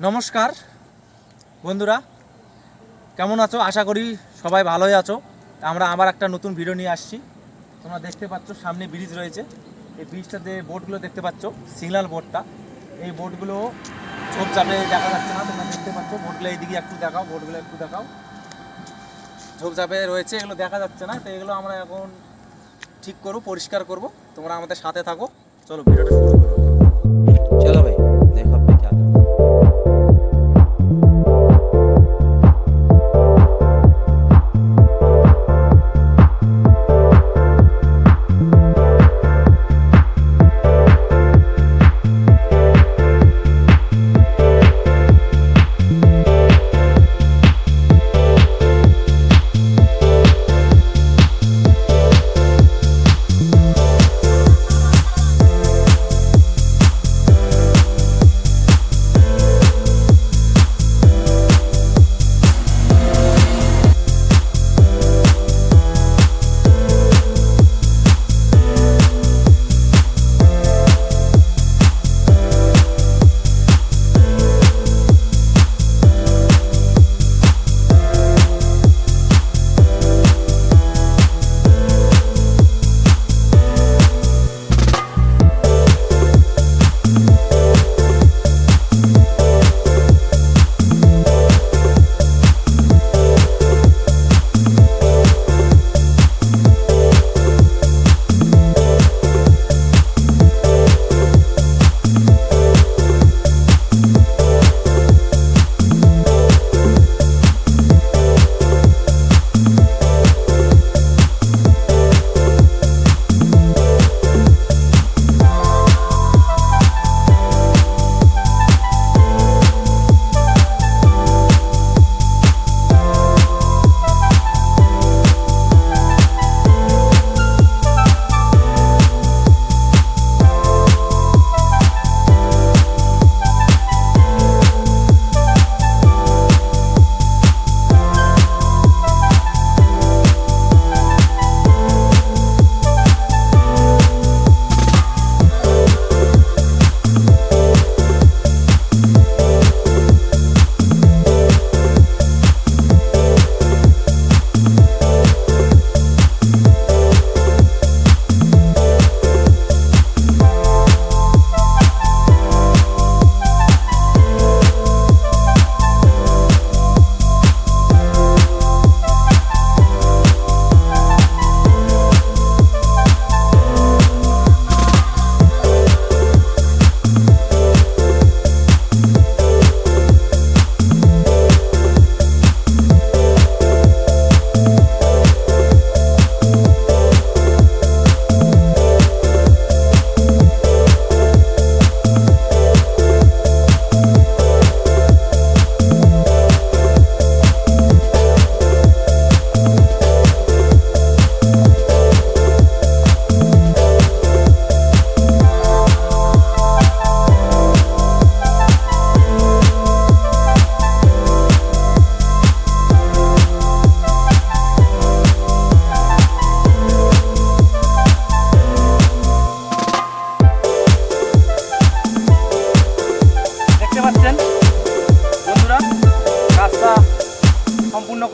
নমস্কার, বন্ধুরা। কেমন আছো? আশা করি সবাই ভালোই আছো। আমরা আবার একটা নতুন ভিডিও নিয়ে আসছি। তোমরা দেখতে পাচ্ছ, সামনে ব্রিজ রয়েছে। এই ব্রিজটাতে বোটগুলো দেখতে পাচ্ছ সিগনাল বোটটা এই বোটগুলো ছোপ চাপে দেখা যাচ্ছে না, তোমরা দেখতে পাচ্ছ। বোটগুলো এইদিকে একটু দেখাও বোটগুলো একটু দেখাও। ছোপ চাপে রয়েছে, এগুলো দেখা যাচ্ছে না, তো এগুলো আমরা এখন ঠিক করব, পরিষ্কার করব। তোমরা আমাদের সাথে থাকো। চলো ভিডিওটা শুরু করো। চলো ভাই।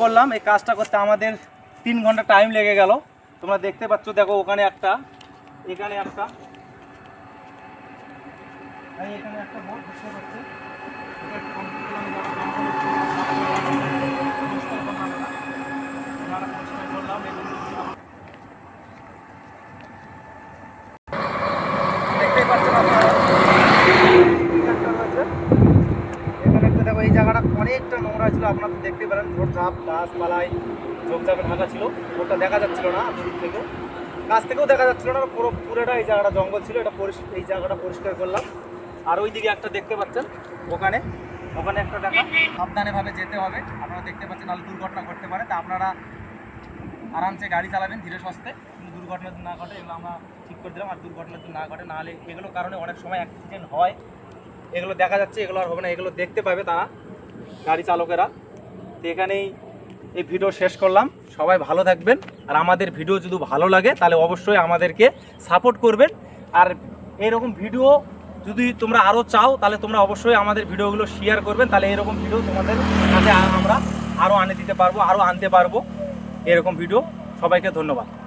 করলাম এই কাজটা করতে আমাদের তিন ঘণ্টা টাইম লেগে গেল তোমরা দেখতে পাচ্ছ দেখো ওখানে একটা এখানে একটা দেখতে পাচ্ছ আপনারা একটা রয়েছে। এখানে একটা দেখো এই জায়গাটা অনেকটা নোংরা ছিল, আপনারা দেখতে পারেন, ঝোড় ঝাপ, গাছপালায় ঝোপঝাপে ঢাকা ছিল ওটা দেখা যাচ্ছিল না দূর থেকেও। কাছ থেকেও দেখা যাচ্ছিল না, পুরো পুরোটা এই জায়গাটা জঙ্গল ছিল, এটা পরিষ্কার এই জায়গাটা পরিষ্কার করলাম। আর ওই দিকে একটা দেখতে পাচ্ছেন, ওখানে ওখানে একটা দেখা। সাবধানেভাবে যেতে হবে, আপনারা দেখতে পাচ্ছেন নাহলে দুর্ঘটনা ঘটতে পারে। তা আপনারা আরামসে গাড়ি চালাবেন ধীরে সুস্থে কিন্তু দুর্ঘটনা না ঘটে, এগুলো আমরা ঠিক করে দিলাম। আর দুর্ঘটনা না ঘটে, নাহলে এগুলোর কারণে অনেক সময় অ্যাক্সিডেন্ট হয়। এগুলো দেখা যাচ্ছে, এগুলো আর হবে না, এগুলো দেখতে পাবে তারা, গাড়ি চালকেরা। তো এখানেই এই ভিডিও শেষ করলাম। সবাই ভালো থাকবেন। আর আমাদের ভিডিও যদি ভালো লাগে, তাহলে অবশ্যই আমাদেরকে সাপোর্ট করবেন। আর এরকম ভিডিও যদি তোমরা আরও চাও, তাহলে তোমরা অবশ্যই আমাদের ভিডিওগুলো শেয়ার করবেন। তাহলে এরকম ভিডিও তোমাদের কাছে আমরা আরও আনে দিতে পারব, আরও আনতে পারব। এরকম ভিডিও। সবাইকে ধন্যবাদ।